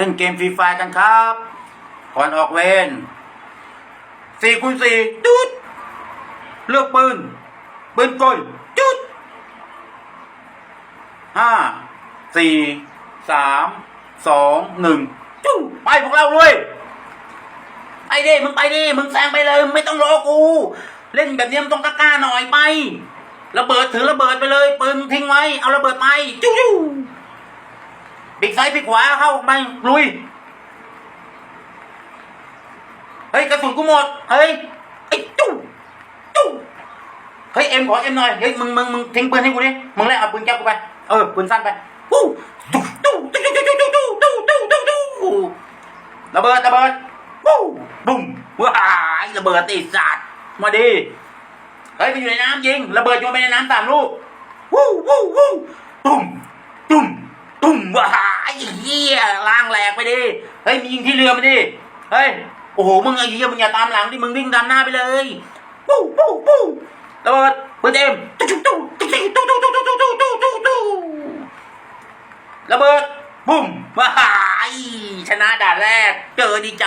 เล่นเกมฟรีไฟกันครับก่อนออกเวรสี่คูณสี่จุด เลือกปืน ปืนกลจุดห้าสี่สามสองหนึ่งจุ้ไปพวกเราเลยไปดิมึงไปดิมึงแซงไปเลย ไม่ต้องรอกู เล่นแบบนี้มึงต้องกล้าหน่อยไประเบิดถือระเบิดไปเลยปืนทิ้งไว้ เอาระเบิดไปจุ้ ปีกซ้ายปีกขวาเข้าไปลุย เฮ้ยกระสุนกูหมด เฮ้ยไอ้จุ้จุ้เฮ้ยเอ็มขอเอ็มหน่อย เฮ้ยมึงมึงมึงทิ้งปืนให้กูดิ มึงแลกเอาปืนแก้วกูไป เออปืนสั้นไปวู้ตู้ตู้ตู้ตู้ตู้ตู้ตู้ตู้ระเบิดระเบิดวู้บุ้มว้ายระเบิดติดสัตว์มาดิเฮ้ยไปอยู่ในน้ำยิงระเบิดโยนไปในน้ำสามลูกวู้วู้วู้ตุ้มตุ้มตุ้มว้าย หี้ยล่างแหลกไปดิ เฮ้ยมียิงที่เรือไปดิ เฮ้ย โอ้โห มึงไอ้เหี้ยมึงอย่าตามหลังดิ มึงวิ่งตามหน้าไปเลยวู้วู้วู้ระเบิดปืนเอ็มตุ๊ตุ๊ตุ๊ตุ๊ตุ๊ตุ๊ตุ๊ตุ๊ตุ๊ตุ๊ตุ๊ตุ๊ระเบิดบุ้มว้ายชนะด่านแรก เจอดีใจ